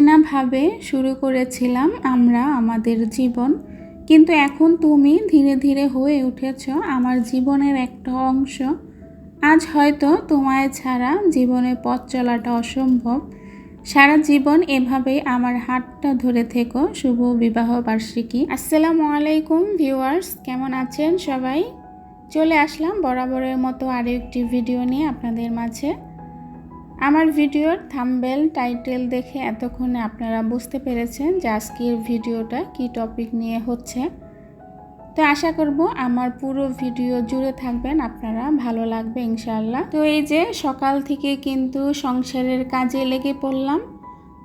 অচেনাভাবে শুরু করেছিলাম আমরা আমাদের জীবন। কিন্তু এখন তুমি ধীরে ধীরে হয়ে উঠেছ আমার জীবনের একটা অংশ। আজ হয়তো তোমায় ছাড়া জীবনে পথ চলাটা অসম্ভব। সারা জীবন এভাবেই আমার হাতটা ধরে থেকো। শুভ বিবাহ বার্ষিকী। আসসালামু আলাইকুম, ভিউয়ার্স। কেমন আছেন সবাই? চলে আসলাম বরাবরের মতো আরও একটি ভিডিও নিয়ে আপনাদের মাঝে। আমার ভিডিওর থাম্বেল টাইটেল দেখে এতক্ষণে আপনারা বুঝতে পেরেছেন যে আজকের ভিডিওটা কি টপিক নিয়ে হচ্ছে। তো আশা করব আমার পুরো ভিডিও জুড়ে থাকবেন, আপনারা ভালো লাগবে ইনশাআল্লাহ। তো এই যে সকাল থেকে কিন্তু সংসারের কাজে লেগে পড়লাম,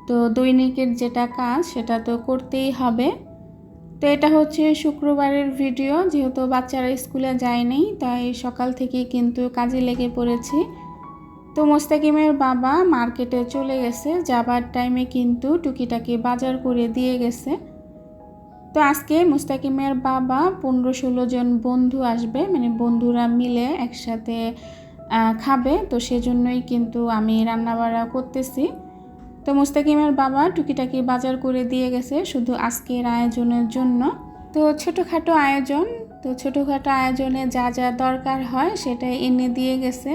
তো দৈনিকের যেটা কাজ সেটা তো করতেই হবে। তো এটা হচ্ছে শুক্রবারের ভিডিও, যেহেতু বাচ্চারা স্কুলে যায়নি, তাই সকাল থেকে কিন্তু কাজে লেগে পড়েছি। তো মোস্তাকিমের বাবা মার্কেটে চলে গেছে। যাবার টাইমে কিন্তু টুকিটাকি বাজার করে দিয়ে গেছে। তো আজকে মুস্তাকিমের বাবা পনেরো ষোলো জন বন্ধু আসবে। মানে বন্ধুরা মিলে একসাথে খাবে। তো সেজন্যই কিন্তু আমি রান্নাবাড়া করতেছি। তো মুস্তাকিমের বাবা টুকিটাকি বাজার করে দিয়ে গেছে শুধু আজকের আয়োজনের জন্য। তো ছোটোখাটো আয়োজন, তো ছোটোখাটো আয়োজনে যা যা দরকার হয় সেটাই এনে দিয়ে গেছে।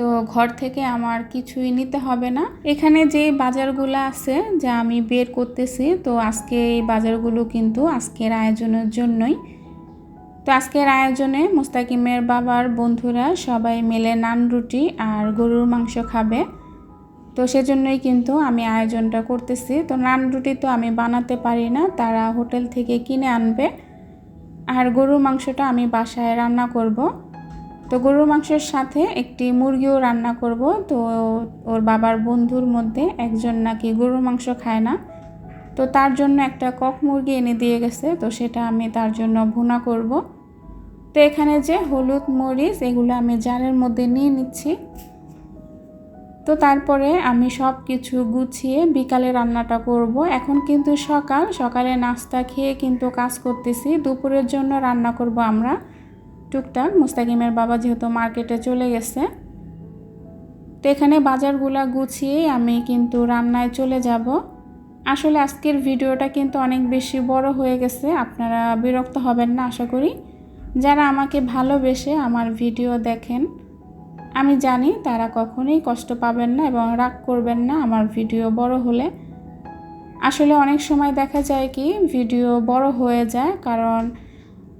তো ঘর থেকে আমার কিছুই নিতে হবে না। এখানে যে বাজারগুলো আছে যা আমি বের করতেছি, তো আজকে এই বাজারগুলো কিন্তু আজকের আয়োজনের জন্যই। তো আজকের আয়োজনে মুস্তাকিমের বাবার বন্ধুরা সবাই মিলে নান রুটি আর গরুর মাংস খাবে। তো সেজন্যই কিন্তু আমি আয়োজনটা করতেছি। তো নান রুটি তো আমি বানাতে পারি না, তারা হোটেল থেকে কিনে আনবে। আর গরুর মাংসটা আমি বাসায় রান্না করব। তো গরুর মাংসের সাথে একটি মুরগিও রান্না করব। তো ওর বাবার বন্ধুর মধ্যে একজন নাকি গরুর মাংস খায় না। তো তার জন্য একটা কক মুরগি এনে দিয়ে গেছে। তো সেটা আমি তার জন্য ভুনা করব। তো এখানে যে হলুদ মরিচ, এগুলো আমি জারের মধ্যে নিয়ে নিচ্ছি। তো তারপরে আমি সব কিছু গুছিয়ে বিকালে রান্নাটা করব। এখন কিন্তু সকাল। সকালে নাস্তা খেয়ে কিন্তু কাজ করতেছি। দুপুরের জন্য রান্না করব আমরা। টুকটাক মুস্তাকিমের বাবা যেহেতু মার্কেটে চলে গেছে, তো এখানে বাজারগুলা গুছিয়ে আমি কিন্তু রান্নায় চলে যাব। আসলে আজকের ভিডিওটা কিন্তু অনেক বেশি বড় হয়ে গেছে, আপনারা বিরক্ত হবেন না, আশা করি। যারা আমাকে ভালোবেসে আমার ভিডিও দেখেন, আমি জানি তারা কখনোই কষ্ট পাবেন না এবং রাগ করবেন না আমার ভিডিও বড় হলে। আসলে অনেক সময় দেখা যায় কি, ভিডিও বড় হয়ে যায়, কারণ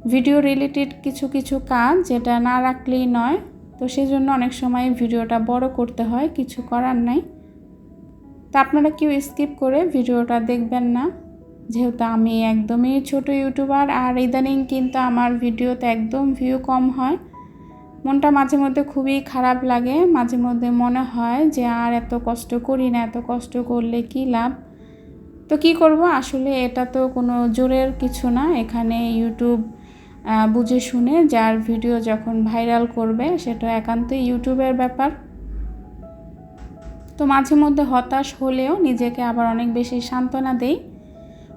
ভিডিও রিলেটেড কিছু কিছু কাজ যেটা না রাখলেই নয়। তো সেই জন্য অনেক সময় ভিডিওটা বড় করতে হয়, কিছু করার নাই। তো আপনারা কেউ স্কিপ করে ভিডিওটা দেখবেন না। যেহেতু আমি একদমই ছোট ইউটিউবার আর ইদানিং কিন্তু আমার ভিডিওতে একদম ভিউ কম হয়। মনটা মাঝে মধ্যে খুবই খারাপ লাগে, মাঝে মধ্যে মনে হয় যে আর এত কষ্ট করি না, এত কষ্ট করলে কি লাভ? তো কি করব? আসলে এটা তো কোনো জোরের কিছু না। এখানে ইউটিউব বুঝে শুনে যার ভিডিও যখন ভাইরাল করবে সেটা একান্তই ইউটিউবের ব্যাপার। তো মাঝে মধ্যে হতাশ হলেও নিজেকে আবার অনেক বেশি সান্ত্বনা দেই।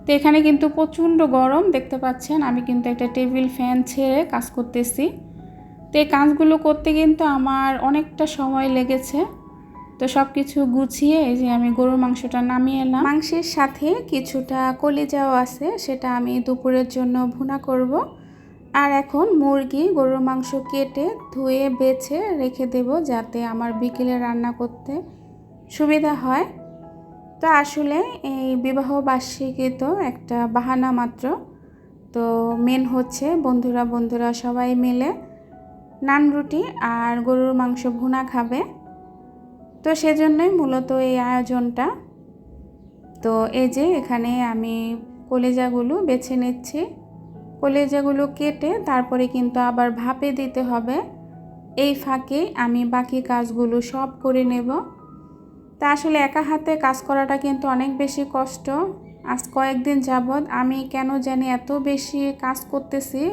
তো এখানে কিন্তু প্রচণ্ড গরম, দেখতে পাচ্ছেন? আমি কিন্তু একটা টেবিল ফ্যান ছেড়ে কাজ করতেছি। তো এই কাজগুলো করতে কিন্তু আমার অনেকটা সময় লেগেছে। তো সব কিছু গুছিয়ে এই যে আমি গরুর মাংসটা নামিয়ে এলাম। মাংসের সাথে কিছুটা কলিজাও আছে, সেটা আমি দুপুরের জন্য ভুনা করব। আর এখন মুরগি গরুর মাংস কেটে ধুয়ে, বেছে রেখে দেব যাতে আমার বিকেলে রান্না করতে সুবিধা হয়। তো আসলে এই বিবাহ বার্ষিকী তো একটা বাহানা মাত্র। তো মেন হচ্ছে বন্ধুরা বন্ধুরা সবাই মিলে নান রুটি আর গরুর মাংস ভুনা খাবে। তো সেজন্যই মূলত এই আয়োজনটা। তো এই যে এখানে আমি কলেজাগুলো বেছে নিচ্ছি। কলেজাগুলো কেটে তারপরে কিন্তু আবার ভাপে দিতে হবে। এই ফাঁকে আমি বাকি কাজগুলো সব করে নেব। তা আসলে একা হাতে কাজ করাটা কিন্তু অনেক বেশি কষ্ট। আজ কয়েকদিন যাবৎ আমি কেন জানি এত বেশি কাজ করতেছি,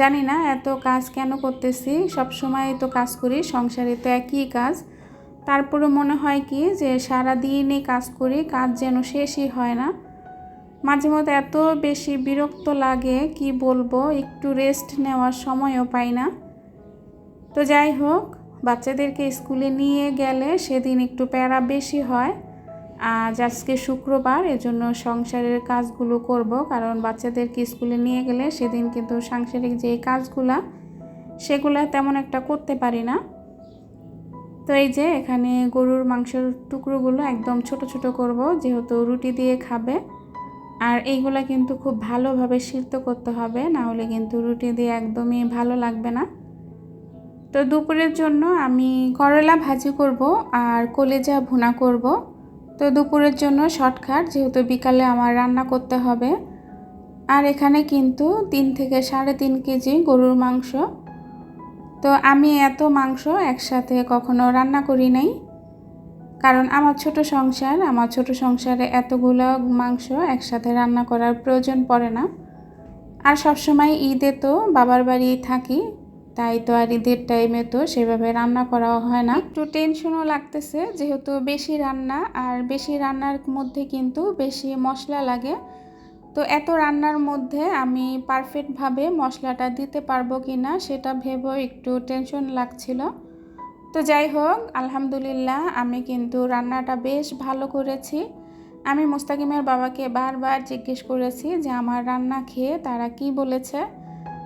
জানি না এত কাজ কেন করতেছি। সব সময় তো কাজ করি, সংসারে তো একই কাজ। তারপরে মনে হয় কি যে সারা দিনই কাজ করি, কাজ যেন শেষই হয় না। মাঝে মধ্যে এত বেশি বিরক্ত লাগে, কি বলব, একটু রেস্ট নেওয়ার সময়ও পাই না। তো যাই হোক, বাচ্চাদেরকে স্কুলে নিয়ে গেলে সেদিন একটু প্যারা বেশি হয়। আজ আজকে শুক্রবার, এজন্য সংসারের কাজগুলো করব, কারণ বাচ্চাদেরকে স্কুলে নিয়ে গেলে সেদিন কিন্তু সাংসারিক যে কাজগুলা, সেগুলা তেমন একটা করতে পারি না। তো এই যে, এখানে গরুর মাংসের টুকরোগুলো একদম ছোট ছোট করব, যেহেতু রুটি দিয়ে খাবে। আর এইগুলা কিন্তু খুব ভালোভাবে সিদ্ধ করতে হবে, না হলে কিন্তু রুটি দিয়ে একদমই ভালো লাগবে না। তো দুপুরের জন্য আমি করলা ভাজি করব আর কলেজা ভুনা করব। তো দুপুরের জন্য শর্টকাট, যেহেতু বিকালে আমার রান্না করতে হবে। আর এখানে কিন্তু তিন থেকে সাড়ে তিন কেজি গরুর মাংস। তো আমি এত মাংস একসাথে কখনো রান্না করি নাই। কারণ আমার ছোট সংসার, আমার ছোট সংসারে এতগুলো মাংস একসাথে রান্না করার প্রয়োজন পড়ে না। আর সবসময় ঈদে তো বাবার বাড়ি থাকি, তাই তো আর ঈদের টাইমে তো সেভাবে রান্না করাও হয় না। একটু টেনশনও লাগতেছে, যেহেতু বেশি রান্না, আর বেশি রান্নার মধ্যে কিন্তু বেশি মশলা লাগে। তো এত রান্নার মধ্যে আমি পারফেক্টভাবে মশলাটা দিতে পারব কি না সেটা ভেবেও একটু টেনশন লাগছিল। তো যাই হোক, আলহামদুলিল্লাহ আমি কিন্তু রান্নাটা বেশ ভালো করেছি। আমি মুস্তাকিমের বাবাকে বারবার জিজ্ঞেস করেছি যে আমার রান্না খেয়ে তারা কি বলেছে।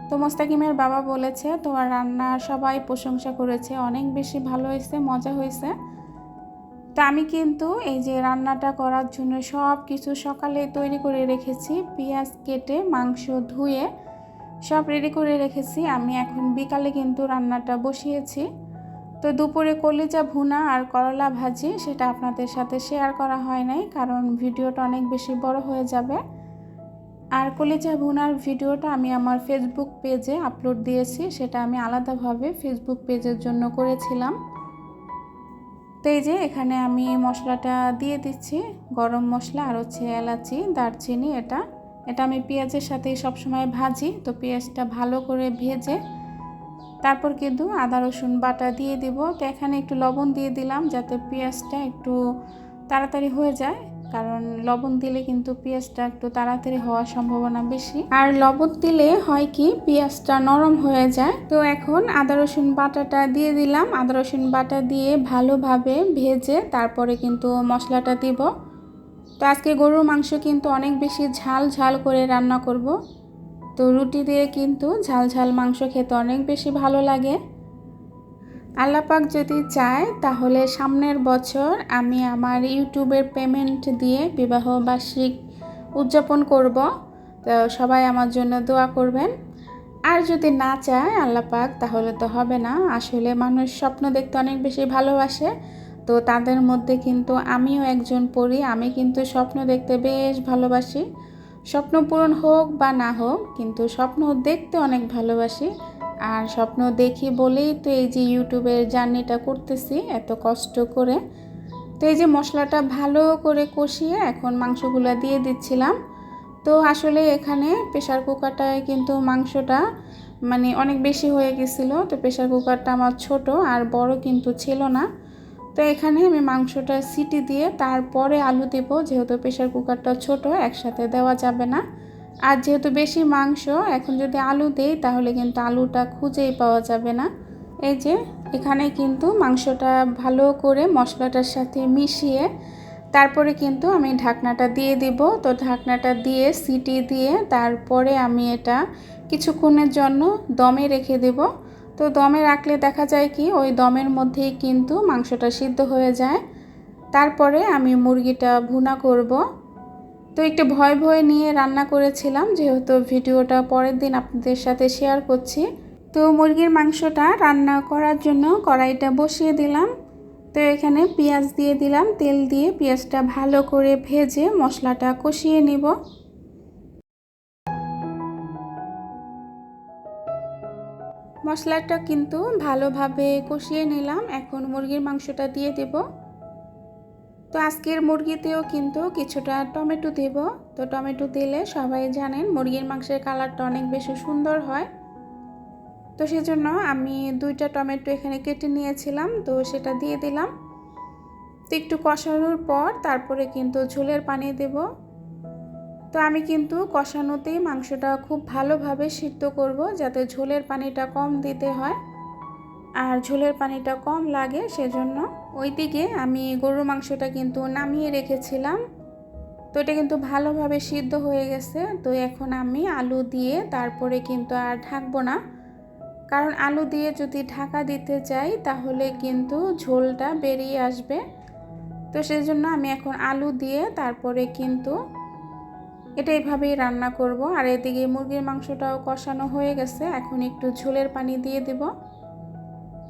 তো মোস্তাকিমের বাবা বলেছে তোমার রান্না সবাই প্রশংসা করেছে, অনেক বেশি ভালো হয়েছে, মজা হয়েছে। তো আমি কিন্তু এই যে রান্নাটা করার জন্য সব কিছু সকালে তৈরি করে রেখেছি, পেঁয়াজ কেটে মাংস ধুয়ে সব রেডি করে রেখেছি। আমি এখন বিকালে কিন্তু রান্নাটা বসিয়েছি। তো দুপুরে কলিজা ভুনা আর করলা ভাজি সেটা আপনাদের সাথে শেয়ার করা হয় নাই, কারণ ভিডিওটা অনেক বেশি বড় হয়ে যাবে। আর কলিজা ভুনার ভিডিওটা আমি আমার ফেসবুক পেজে আপলোড দিয়েছি, সেটা আমি আলাদাভাবে ফেসবুক পেজের জন্য করেছিলাম। তো এই যে এখানে আমি মশলাটা দিয়ে দিচ্ছি, গরম মশলা আর হচ্ছে এলাচি, দারচিনি এটা। এটা আমি পেঁয়াজের সাথে সবসময় ভাজি, তো পেঁয়াজটা ভালো করে ভেজে তারপর কিন্তু আদা, রসুন বাটা দিয়ে দিব। তো এখানে একটু লবণ দিয়ে দিলাম যাতে পেঁয়াজটা একটু তাড়াতাড়ি হয়ে যায়। কারণ লবণ দিলে কিন্তু পেঁয়াজটা একটু তাড়াতাড়ি হওয়ার সম্ভাবনা বেশি। আর লবণ দিলে হয় কি, পেঁয়াজটা নরম হয়ে যায়। তো এখন আদা, রসুন বাটাটা দিয়ে দিলাম। আদা, রসুন বাটা দিয়ে ভালোভাবে ভেজে তারপরে কিন্তু মশলাটা দিব। তো আজকে গরুর মাংস কিন্তু অনেক বেশি ঝাল ঝাল করে রান্না করব। তো রুটি দিয়ে কিন্তু ঝাল ঝাল মাংস খেতে অনেক বেশি ভালো লাগে। আল্লাপাক যদি চায়, তাহলে সামনের বছর আমি আমার ইউটিউবের পেমেন্ট দিয়ে বিবাহ বার্ষিক উদযাপন করব। তো সবাই আমার জন্য দোয়া করবেন। আর যদি না চায় আল্লাপাক, তাহলে তো হবে না। আসলে মানুষ স্বপ্ন দেখতে অনেক বেশি ভালোবাসে। তো তাদের মধ্যে কিন্তু আমিও একজন পড়ি আমি কিন্তু স্বপ্ন দেখতে বেশ ভালোবাসি। স্বপ্ন পূরণ হোক বা না হোক, কিন্তু স্বপ্ন দেখতে অনেক ভালোবাসি। আর স্বপ্ন দেখি বলেই তো এই যে ইউটিউবের জার্নিটা করতেছি, এত কষ্ট করে। তো এই যে মশলাটা ভালো করে কষিয়ে এখন মাংসগুলো দিয়ে দিচ্ছিলাম। তো আসলে এখানে প্রেশার কুকারটায় কিন্তু মাংসটা মানে অনেক বেশি হয়ে গেছিল। তো প্রেশার কুকারটা আমার ছোট আর বড় কিন্তু ছিল না। তো এখানে আমি মাংসটা সিটি দিয়ে তারপরে আলু দেব, যেহেতু প্রেশার কুকারটা ছোট, একসাথে দেওয়া যাবে না। আর যেহেতু বেশি মাংস, এখন যদি আলু দেই, তাহলে কিন্তু আলুটা খুঁজেই পাওয়া যাবে না। এই যে, এখানে কিন্তু মাংসটা ভালো করে মশলাটার সাথে মিশিয়ে তারপরে কিন্তু আমি ঢাকনাটা দিয়ে দিব। তো ঢাকনাটা দিয়ে সিটি দিয়ে তারপরে আমি এটা কিছুক্ষণের জন্য দমে রেখে দেব। তো দমে রাখলে দেখা যায় কি, ওই দমের মধ্যেই কিন্তু মাংসটা সিদ্ধ হয়ে যায়। তারপরে আমি মুরগিটা ভুনা করব। তো একটু ভয় ভয় নিয়ে রান্না করেছিলাম, যেহেতু ভিডিওটা পরের দিন আপনাদের সাথে শেয়ার করছি। তো মুরগির মাংসটা রান্না করার জন্য কড়াইটা বসিয়ে দিলাম। তো এখানে পেঁয়াজ দিয়ে দিলাম, তেল দিয়ে পেঁয়াজটা ভালো করে ভেজে মশলাটা কষিয়ে নিব। মশলাটা কিন্তু ভালোভাবে কষিয়ে নিলাম। এখন মুরগির মাংসটা দিয়ে দেবো। তো আজকের মুরগিতেও কিন্তু কিছুটা টমেটো দেব। তো টমেটো দিলে সবাই জানেন মুরগির মাংসের কালারটা অনেক বেশি সুন্দর হয়। তো সেজন্য আমি দুইটা টমেটো এখানে কেটে নিয়েছিলাম। তো সেটা দিয়ে দিলাম। তো একটু কষানোর পর তারপরে কিন্তু ঝোলের পানি দেব। তো আমি কিন্তু কষানোতেই মাংসটা খুব ভালোভাবে সিদ্ধ করব যাতে ঝোলের পানিটা কম দিতে হয়। আর ঝোলের পানিটা কম লাগে সেজন্য ওইদিকে আমি গরুর মাংসটা কিন্তু নামিয়ে রেখেছিলাম। তো এটা কিন্তু ভালোভাবে সিদ্ধ হয়ে গেছে। তো এখন আমি আলু দিয়ে তারপরে কিন্তু আর ঢাকবো না। কারণ আলু দিয়ে যদি ঢাকা দিতে যাই তাহলে কিন্তু ঝোলটা বেরিয়ে আসবে। তো সেই জন্য আমি এখন আলু দিয়ে তারপরে কিন্তু এটা এইভাবেই রান্না করব। আর এদিকে মুরগির মাংসটাও কষানো হয়ে গেছে। এখন একটু ঝোলের পানি দিয়ে দেব।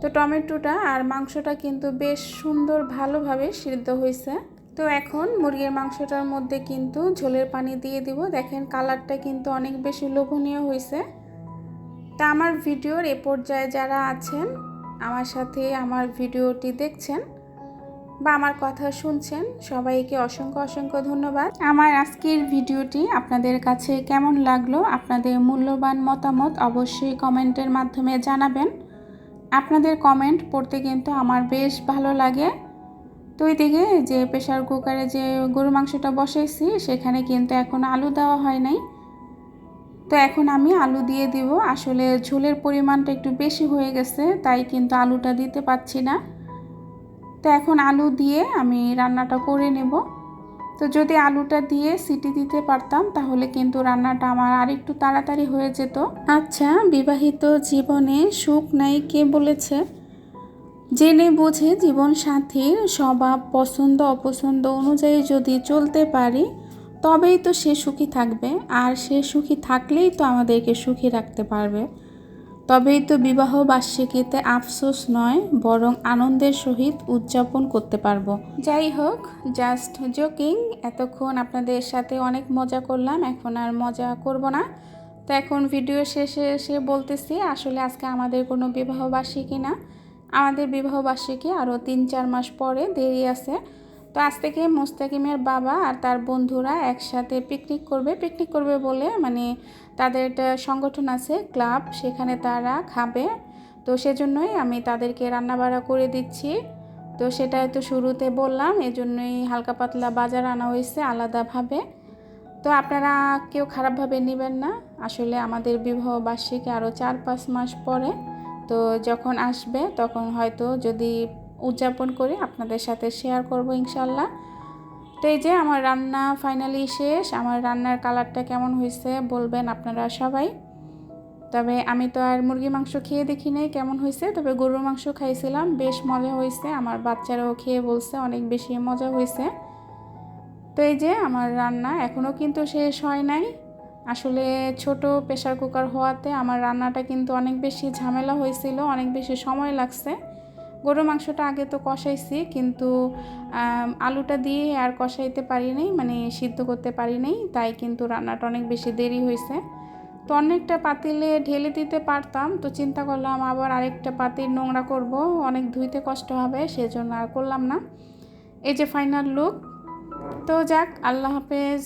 তো টমেটোটা আর মাংসটা কিন্তু বেশ সুন্দর ভালোভাবে সিদ্ধ হয়েছে। তো এখন মুরগির মাংসটার মধ্যে কিন্তু ঝোলের পানি দিয়ে দিব। দেখেন কালারটা কিন্তু অনেক বেশি লোভনীয় হয়েছে। তা আমার ভিডিওর এ পর্যায়ে যারা আছেন, আমার সাথে আমার ভিডিওটি দেখছেন বা আমার কথা শুনছেন, সবাইকে অসংখ্য অসংখ্য ধন্যবাদ। আমার আজকের ভিডিওটি আপনাদের কাছে কেমন লাগল, আপনাদের মূল্যবান মতামত অবশ্যই কমেন্টের মাধ্যমে জানাবেন। আপনাদের কমেন্ট পড়তে কিন্তু আমার বেশ ভালো লাগে। তো দিকে যে প্রেশার কুকারে যে গরু মাংসটা বসাইছি সেখানে কিন্তু এখন আলু দেওয়া হয় নাই। তো এখন আমি আলু দিয়ে দিব। আসলে ঝোলের পরিমাণটা একটু বেশি হয়ে গেছে, তাই কিন্তু আলুটা দিতে পাচ্ছি না। তো এখন আলু দিয়ে আমি রান্নাটা করে নেব। তো যদি আলুটা দিয়ে সিটি দিতে পারতাম, তাহলে কিন্তু রান্নাটা আমার আরেকটু তাড়াতাড়ি হয়ে যেত। আচ্ছা বিবাহিত জীবনে সুখ নাই কে বলেছে? জেনে বুঝে জীবন সাথীর স্বভাব, পছন্দ, অপছন্দ অনুযায়ী যদি চলতে পারি, তবেই তো সে সুখী থাকবে। আর সে সুখী থাকলেই তো আমাদেরকে সুখী রাখতে পারবে। তবেই তো বিবাহ বার্ষিকীতে আফসোস নয়, বরং আনন্দের সহিত উদযাপন করতে পারব। যাই হোক জাস্ট জোকিং এতক্ষণ আপনাদের সাথে অনেক মজা করলাম, এখন আর মজা করব না। তো এখন ভিডিও শেষে এসে বলতেছি, আসলে আজকে আমাদের কোনো বিবাহ বার্ষিকী না। আমাদের বিবাহ বার্ষিকী আরও তিন চার মাস পরে দেরি আছে। তো আজ থেকে মোস্তাকিমের বাবা আর তার বন্ধুরা একসাথে পিকনিক করবে। পিকনিক করবে বলে মানে তাদের একটা সংগঠন আছে ক্লাব সেখানে তারা খাবে। তো সেজন্যই আমি তাদেরকে রান্নাবাড়া করে দিচ্ছি। তো সেটাই তো শুরুতে বললাম, এজন্যই হালকা পাতলা বাজার আনা হয়েছে আলাদাভাবে। তো আপনারা কেউ খারাপভাবে নেবেন না। আসলে আমাদের বিবাহ বার্ষিকী আরও চার পাঁচ মাস পরে, তো যখন আসবে তখন হয়তো যদি উদযাপন করে আপনাদের সাথে শেয়ার করব ইনশাল্লাহ তো এই যে আমার রান্না ফাইনালি শেষ, আমার রান্নার কালারটা কেমন হয়েছে বলবেন আপনারা সবাই। তবে আমি তো আর মুরগি মাংস খেয়ে দেখি নাই কেমন হয়েছে, তবে গরুর মাংস খাইছিলাম, বেশ মজা হয়েছে। আমার বাচ্চারাও খেয়ে বলছে অনেক বেশি মজা হয়েছে। তো এই যে আমার রান্না এখনও কিন্তু শেষ হয় নাই। আসলে ছোট প্রেশার কুকার হওয়াতে আমার রান্নাটা কিন্তু অনেক বেশি ঝামেলা হয়েছিল, অনেক বেশি সময় লাগছে। গরু মাংসটা আগে তো কষাইছি, কিন্তু আলুটা দিয়ে আর কষাইতে পারি নাই মানে সিদ্ধ করতে পারি নাই, তাই কিন্তু রান্নাটা অনেক বেশি দেরি হয়েছে তো অনেকটা পাতিলে ঢেলে দিতে পারতাম, তো চিন্তা করলাম আবার আরেকটা পাতিল নোংরা করব, অনেক ধুইতে কষ্ট হবে, সেজন্য আর করলাম না। এই যে ফাইনাল লুক তো যাক, আল্লাহ হাফেজ।